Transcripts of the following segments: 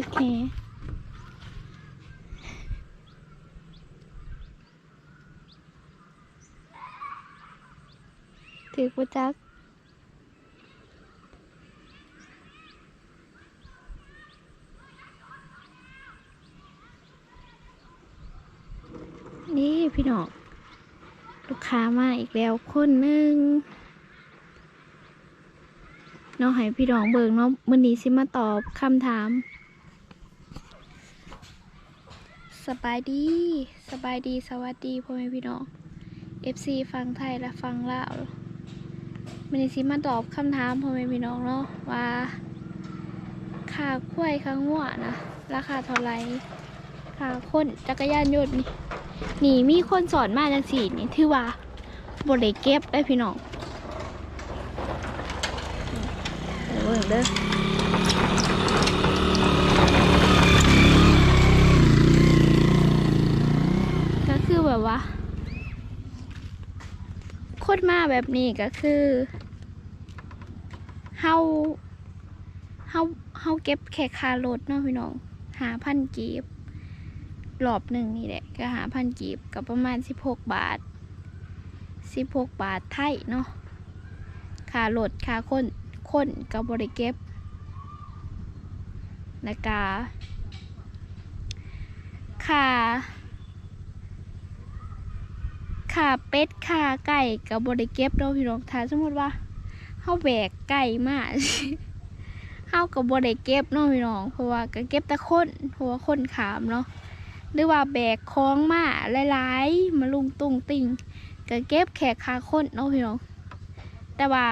ตึกแฮถือปูจักนี่พี่น้องลูกค้ามาอีกแล้วคนหนึ่งน้องให้พี่น้องเบิงเนาะมื้อนี้สิมาตอบคำถาม สบายดีสบายดีสวัสดีพ่อแม่พี่น้อง FC ฟังไทยและฟังลาวมื้อนี้สิมาตอบคำถามพ่อแม่พี่น้องเนาะว่าค่าควายค่างัวนะราคาเท่าไหร่ค่าคนจักรยานยนต์นี่นี่มีคนสอนมาจังสี่นี่ถือว่าบริเก็บได้พี่น้องเดี๋ยวเบิ่งเด้อก็คือ แบบว่าคนมาแบบนี้ก็คือเฮาเฮาเฮาเก็บแค่ค่ารถเนาะพี่น้องหาพันกีบรอบหนึ่งนี่แหละก็หาพันกีบกับประมาณสิบหกบาทสิบหกบาทไทยเนาะค่ารถค่าคนคนกับบริเก็บนะกาค่า ค่าเป็ดค่าไก่กับบริเก็บเราพี่น้องถ้าสมมติว่าเฮาแบกไก่มาเฮากับบริเก็บเนาะพี่น้องเพราะว่าก็เก็บต่คนเพราะว่าคนขามเนาะหรือว่าแบกของมาหลายๆมาลุงตุงติงก็เก็บแขกคาคนเนาะพี่น้องแต่ว่า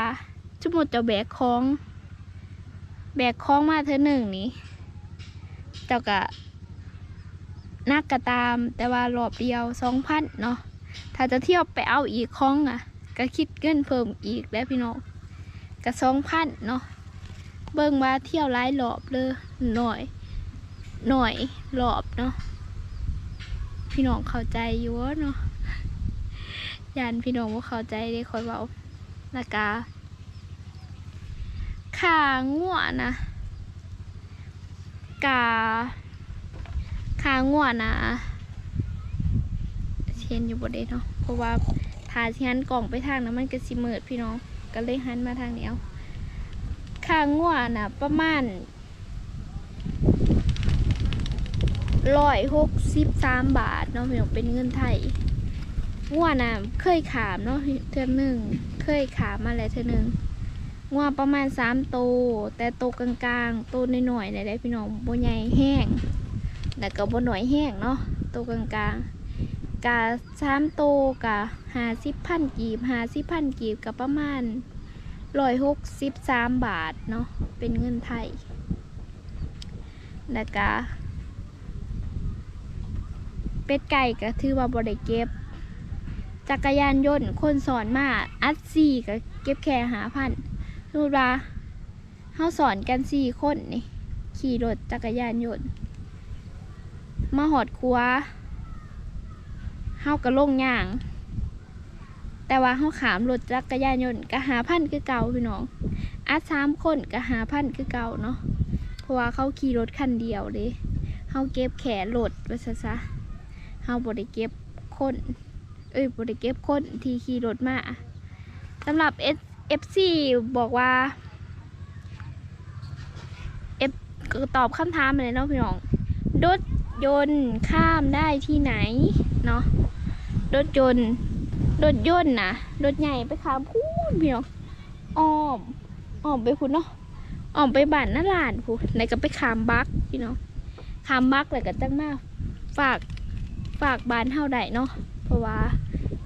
สมมติจะแบกของ แบกของมาเธอหนึ่งนี่เจ้าก็นักกระตามแต่ว่ารอบเดียวสองพันเนาะ ถ้าจะเที่ยวไปเอาอีกของอะ ก็คิดเงินเพิ่มอีกแล้วพี่น้องก็สองพันเนาะเบิ่งว่าเที่ยวหลายรอบเลยหน่อย หน่อยรอบเนาะพี่น้องเข้าใจอยู่วะเนาะยานพี่น้องว่าเข้าใจได้คอยเบาละกาขาง่วนะกาขาง่วนะ เชียนอยู่บนเดเนาะเพราะว่าทาที่หันกล่องไปทางนั้นมันก็สิเมิดพี่น้องก็เลยหันมาทางเดียวขาง่วนะประมาณร้อยหกสิบสามบาทเนาะพี่น้องเป็นเงินไทยงัวน่ะเคยขามเนาะเทือหนึ่งเคยขามมาแล้วเทือหนึ่งงัวประมาณสามโตแต่โตกลางๆโตวน้อยๆเนี่ยได้พี่น้องบ่ใหญ่แห้งแต่ก็บ่หน่อยแห้งเนาะโตกลางๆ กะสามโตวกะห้าสิบพันกีบห้าสิบพันกีบกับประมาณร้อยหกสิบสามบาทเนาะเป็นเงินไทยแล้วก็เป็ดไก่ก็ถือว่าบริเก็บ จักรยานยนต์คนสอนมาอัดสี่ก็เก็บแค่หาพันสมมติว่าเฮาสอนกันสี่คนนี่ขี่รถจักรยานยนต์มาหอดครัว ฮาก็ลงย่าง แต่ว่าเฮาขามรถจักรยานยนต์ก็หาพันคือเก่าพี่น้องอัดสามคนก็หาพันคือเก่าเนาะเพราะว่าเขาขี่รถคันเดียวเลยเฮาเก็บแขนรถไว้ซะซะเฮาบ่ได้เก็บคนเอ้ยบ่ได้เก็บคนที่ขี่รถมาสำหรับ S FC บอกว่า F ก็ตอบคำถามมาเลยเนาะพี่น้องรถยนต์ข้ามได้ที่ไหนเนาะ รถยนต์รถยนต์นะรถใหญ่ไปขามพูนพี่น้องอ้อมอ้อมไปพูนเนาะอ้อมไปบ้านนาลานพูนไหนก็ไปขามบักพี่น้องขามบักแล้วก็จังมาฝากฝากบ้านเฮาไดเนาะเพราะว่า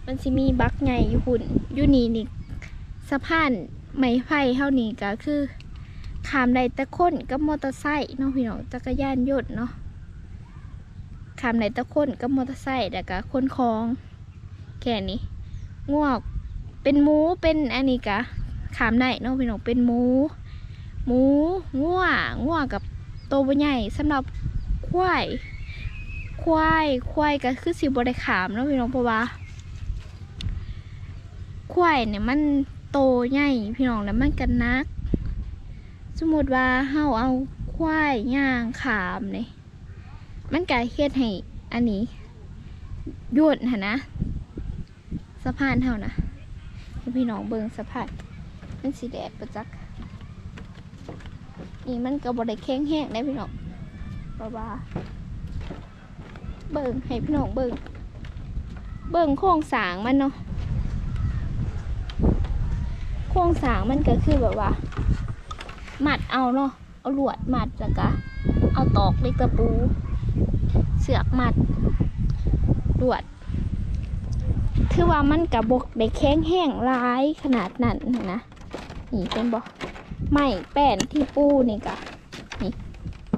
มันสิมีบักใหญ่อยู่หุ่นอยู่นี่นี่สะพานไม้ไผ่เฮานี่ก็คือขามได้แต่คนกับมอเตอร์ไซค์เนาะพี่น้องจักรยานยนต์เนาะขามได้แต่คนกับมอเตอร์ไซค์แล้วก็คนของ แค่นี้งวกเป็นหมูเป็นอันนี้กะขามได้เนาะพี่น้องเป็นหมู หมูงัวงัวกับโตวบ่ใหญ่สำหรับควายควายควายก็คือสิบได้ขามเนาะพี่น้องเพราะว่าควายเนี่ยมันโตใหญ่พี่น้องแล้วมันกันนัก สมมติว่าเฮาเอาควายย่างขามเลยมันก็เฮ็ดให้อันนี้ยวดหนนะ สะพานเท่านะให้พี่น้องเบิ่งสะพานมันสีแดดประจักนี่มันก็บริแข็งแห้งได้พี่น้องบ้าบาเบิ่งให้พี่น้องเบิ่งเบิ่งโครงสางมันเนาะโครงสางมันก็คือแบบว่าหมัดเอาเนาะเอาลวดหมัดแล้วก็เอาตอกเล็กตะปู เสือกหมัดลวด คือว่ามันกับบกได้แข็งแห้งร้ายขนาดนั้นนะนี่เป็นบอกไม่แป้นที่ปูนี่กะนี่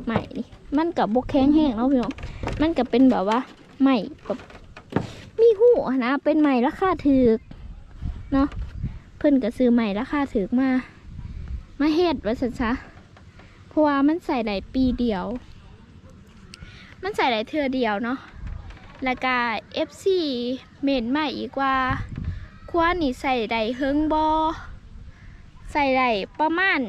ไม่นี่มันกับบกแข็งแห้งเนาะพี่น้องมันก็เป็นแบบว่าไม่แบบมีหูนะเป็นใหม่ราคาถูกเนาะเพิ่นก็ซื้อใหม่ราคาถูกมา มาเฮ็ดว่าสันซะเพราะว่ามันใส่ได้ปีเดียว มันใส่ได้เทือเดียวเนาะ แล้วก็ FC เมนใหม่อีกว่าควรนี่ใส่ได้เฮิงบอใส่ได้ประมาณ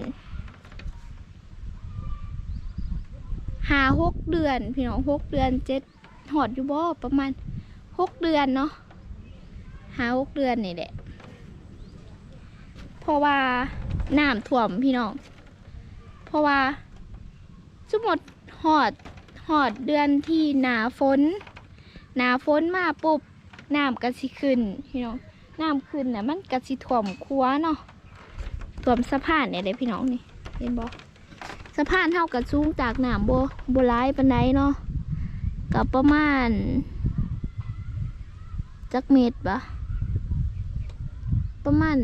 หาหกเดือน พี่น้องหกเดือนเจ็ดหอดอยู่บ่ประมาณหกเดือนเนาะหาหกเดือนนี่แหละเพราะว่าน้ำท่วมพี่น้อง เพราะว่าสมมติหอดหอดเดือนที่หนาฝน หนาฝนมาปุ๊บน้ำกระสิขึ้นพี่น้องน้ำขึ้นเนี่ยมันกระสิท่วมครัวเนาะท่วมสะพานเนี่ยเด้พี่น้องนี่เห็นบ่สะพานเท่ากับสูงจากหนามโบโบร้ายปันไดเนาะกับประมาณจักเมตรปะประมาณ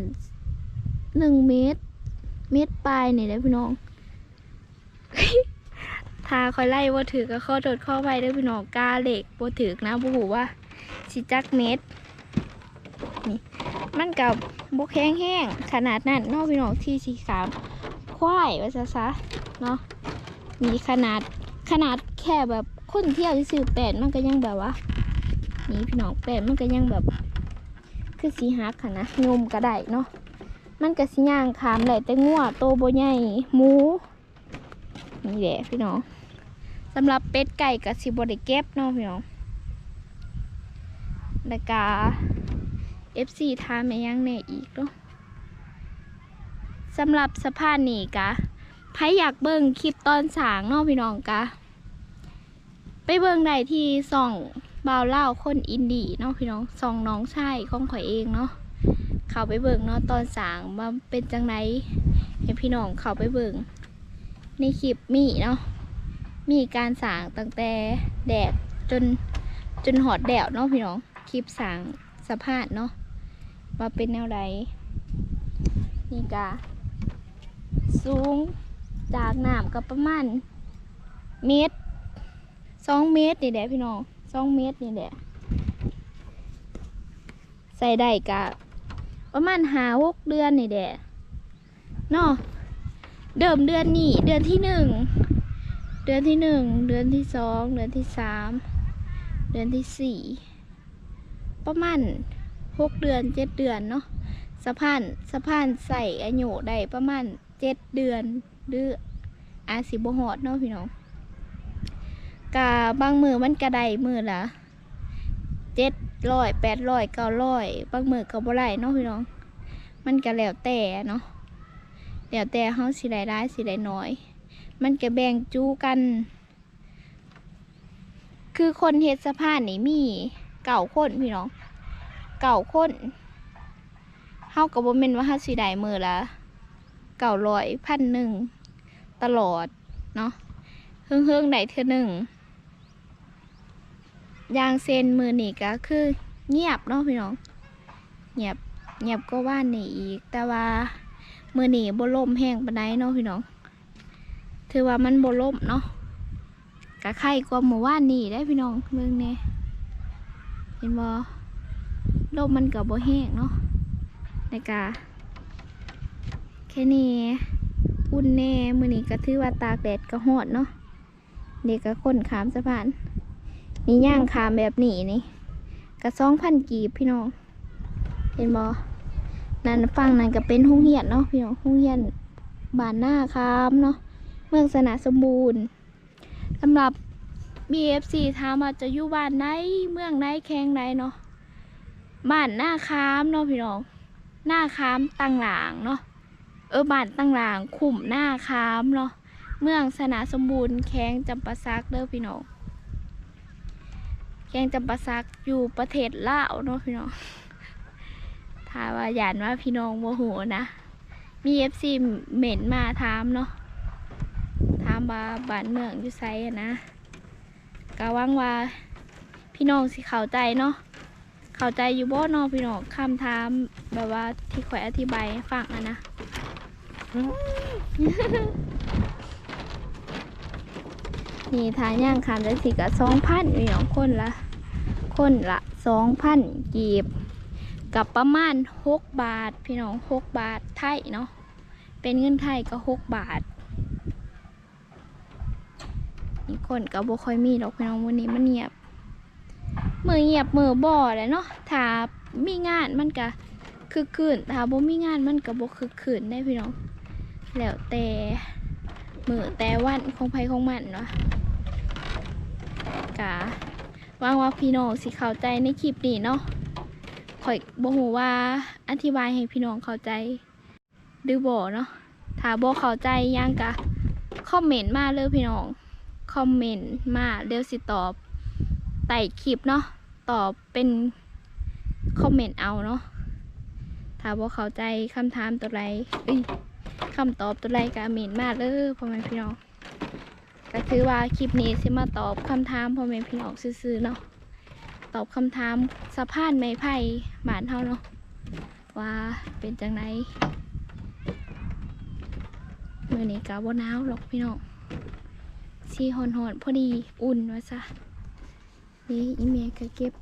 หนึ่งเมตร เมตรปลายนี่เด้พี่น้อง ถ้าคอยไล่ว่าถือก็ข้อโดดข้อไปด้อพี่น้องกาเหล็กบ่ถือนะบ่หูว่าสิจักเมตรนี่มันกับบกแห้งแห้งขนาดนั้นนอกพี่น้องที่สีขาวควายว่าซะซะเนาะมีขนาดขนาดแค่แบบคนเที่ยวที่ซื้อแปดมันก็ยังแบบว่านี่พี่น้องแปดมันก็ยังแบบ คือสีหักค่ะนะนมก็ได้เนาะมันก็สิย่างขามได้แต่งัวโตโบใหญ่หมูนี่แหละพี่น้องำหรับเป็ดไก่กับสิบได้เก็บเนาะพี่น้องแล้วก็ FC ทามมายังแน่อีกเนาะสำหรับสะพานนี่กะใครอยากเบิ่งคลิปตอนสางเนาะพี่น้องกะไปเบิ่งได้ที่ส่องบาวเล่าคนอินดีเนาะพี่น้องส่องน้องชายของข่อยเองเนาะเขาไปเบิ่งเนาะตอนสางมาเป็นจังไดให้พี่น้องเขาไปเบิ่งในคลิปมีเนาะ มีการสางตั้งแต่แดดจนจนหอดแดดเนาะพี่น้องคลิปสางสภาพเนาะว่าเป็นแนวใดนี่กะสูงจากน้ำก็ประมาณเมตรสองเมตรนี่แหละพี่น้องสองเมตรนี่แหละใส่ได้กะประมาณหาหกเดือนนี่แหละเนาะเดิมเดือนนี้เดือนที่หนึ่ง ดือนที่หนึ่งเดือนที่สองเดือนที่สามเดือนที่สี่ประมาณหกเดือนเจ็ดเดือนเนาะสะพานสะพานใส่อายุได้ประมาณเจ็ดเดือนหรืออาสิบหอดเนาะพี่น้องกาบางมือมันกระไดมือละเจ็ดร้อยแปดร้อยเก้าร้อยบางมือก็บ่ได้เนาะพี่น้อง มันก็แล้วแต่เนาะแล้วแต่เฮาสิได้ได้สิได้น้อย มันก็แบ่งจูกัน คือคนเฮ็ดสะพานนี่มีเก่าคนพี่น้อง เก่าคนเฮากับบ่แม่นว่าเฮาสิได้มือละเก่าร้อยพันหนึ่งตลอดเนาะเฮิงเฮิงๆได้เทื่อหนึ่งยางเซนมือนี่ก็คือ เงียบเนาะพี่น้อง เงียบเงียบก็ว่านนี่อีก แต่ว่ามือนี่บ่ล่มแห้งปานใดเนาะพี่น้อง ถือว่ามันบล่มเนาะกะไข่กว่าหมู่ว่านนี่ได้พี่น้องเมืองเนี่ยเห็นบ่ลมมันกับบ่แห้งเนาะในกาแค่นี้อุ่นแน่มือนี้ก็ถือว่าตากแดดก็ฮอดเนาะเด็กก็คนขามสะพาน นี่ย่างขามแบบนี้นี่ก็สองพันกีบพี่น้อง เห็นบ่นั่นฟังนั่นก็เป็นห้องเหียนเนาะพี่น้องห้องเหียนบานหน้าคามเนาะ เมืองสนาสมบูรณ์สำหรับ BFC ถามว่าจะอยู่บ้านไหนเมืองไหนแข้งไหนเนาะบ้านหน้าค้ามเนาะพี่น้องหน้าค้ามตั้งหลางเนาะเออบ้านตั้งหลางขุมหน้าค้ามเนาะเมืองสนาสมบูรณ์แข้งจำปาซักเด้อพี่น้องแข้งจำปาซักอยู่ประเทศลาวเนาะพี่น้องถ้าว่าหยานว่าพี่น้องโมโหนะมี FC เหม็นมาถามเนาะ ถามว่าบ้านเมืองอยู่ไซอะนะก็หวังว่าพี่น้องสิเข้าใจเนาะเข้าใจอยู่บ่เนาะพี่น้องคำถามแบบว่าที่ข่อยอธิบายให้ฟังอะนะนี่ทางย่างคำได้สิกะสองพันพี่น้องคนละคนละสองพันกีบกับประมาณหกบาท พี่น้องหกบาทไทยเนาะเป็นเงินไทยก็หกบาท นี่คนก็บ่ค่อยมีดอกพี่น้องวันนี้มันเงียบมือเงียบมือบ่อแหละเนาะถ้ามีงานมันก็คึกคืนถ้าบ่มีงานมันก็บ่คึกคืนได้พี่น้อง แล้วแต่มือแต่วันของไผของมันเนาะกะว่างว่าพี่น้องสิเข้าใจในคลิปนี้เนาะข่อยบ่ฮู้ว่าอธิบายให้พี่น้องเข้าใจหรือบ่เนาะถ้าบ่เข้าใจยังกะคอมเมนต์มาเลยพี่น้อง คอมเมนต์มาเดี๋ยวสิตอบใต้คลิปเนาะตอบเป็นคอมเมนต์เอาเนาะถ้าบ่เข้าใจคำถามตัวใดเอ้ยคำตอบตัวใดก็เมนมาเลยพ่อแม่พี่น้องก็ถือว่าคลิปนี้สิมาตอบคำถามพ่อแม่พี่น้องซื่อๆเนาะตอบคำถามสะพานไม้ไผ่บานเฮาเนาะว่าเป็นจังไดมื้อนี้ก็บ่หนาวหรอกพี่น้อง สีหอนหอนพอดีอุ่นวะซะนี่อีเมลก็เก็บ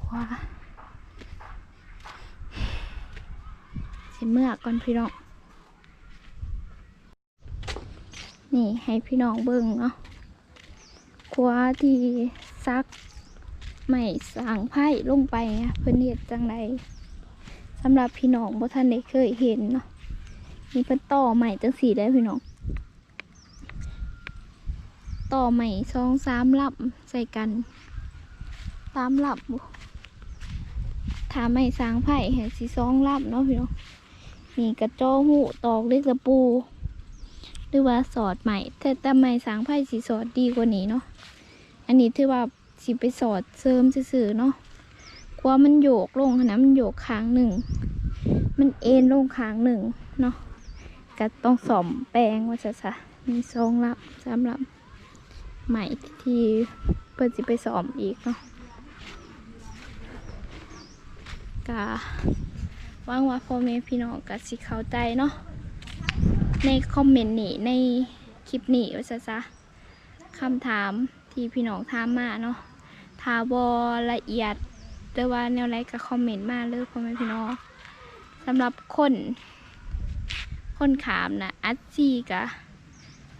ขวาเสเมื่อก่อนพี่น้อง นี่ให้พี่น้องเบิ่งเนาะขวาที่ซักไม่สางไพ่ลงไปอะเพื่อนเห็ดจังไรสำหรับพี่น้องบ่ท่านได้เคยเห็นเนาะนี่เพิ่นต่อใหม่จังสีได้พี่น้อง ต่อใหม่สองสามลับใส่กันสามลับบ่ถ้าไม่สางไผ่เห็นสีสองลับเนาะพี่น้องนี่กระโจหูตอกเล็กตะปู หรือว่าสอดใหม่แต่แต่ไม่สางไผ่สีสอดดีกว่านี้เนาะอันนี้ถือว่าสิไปสอดเสริมซื่อเนาะกลัวมันโยกลงนะมันโยกข้างหนึ่งมันเอ็นลงข้างหนึ่งเนาะก็ต้องสอมแปลงว่าจะซะมีสองลับสามลับ ใหม่ที่เพื่อจะไปสอบอีกเนาะกะว่างว่าพ่อแม่พี่น้องกะสิเข้าใจเนาะในคอมเมนต์นี้ในคลิปนี้ว่าซะซะคำถามที่พี่น้องถามมาเนาะถาบอละเอียดหรือว่าแนวไรก็คอมเมนต์มาเลยพ่อแม่พี่น้องสำหรับคนคนขามนะอัดซีกะ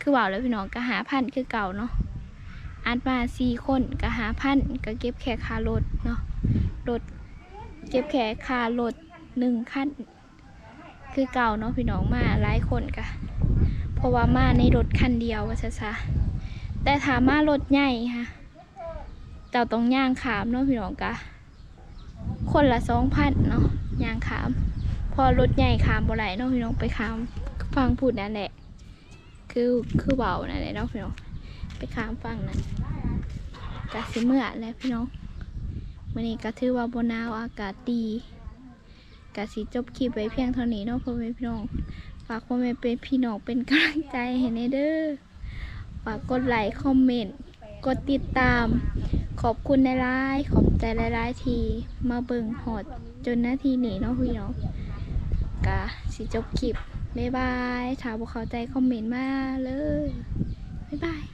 คือว่าแล้วพี่น้องก็หาพันคือเก่าเนาะ อัดมาสี่คนก็หาพันก็เก็บแค่ค่ารถเนาะรถเก็บแค่ค่ารถหนึ่งคันคือเก่าเนาะพี่น้องมาหลายคนกะเพราะว่ามาในรถคันเดียวว่าซะซะแต่ถามมารถใหญ่ค่ะเจ้าต้องย่างขามเนาะพี่น้องกะคนละสองพันเนาะย่างขาม พอรถใหญ่ขามบ่ไหลเนาะพี่น้องไปขามฟังพูดนั่นแหละ คือคือเบานั่นแหละเนาะพี่น้อง ไปข้ามฟังนั่นกะสิเมื่อแล้วพี่น้องวันนี้ก็ถือว่าบนาวอากาศดีกะสิจบคลิปไว้เพียงเท่านี้เนาะพ่อแม่พี่น้องฝากพ่อแม่เป็นพี่น้องเป็นกำลังใจให้ในเด้อฝากกดไลค์คอมเมนต์กดติดตาม ขอบคุณในไลน์ขอบใจหลายๆทีมาเบิ่งหอดจนนาทีนี้เนาะพี่น้องกะสิจบคลิปบ๊ายบายถ้าบ่เข้าใจคอมเมนต์มาเลยบ๊ายบาย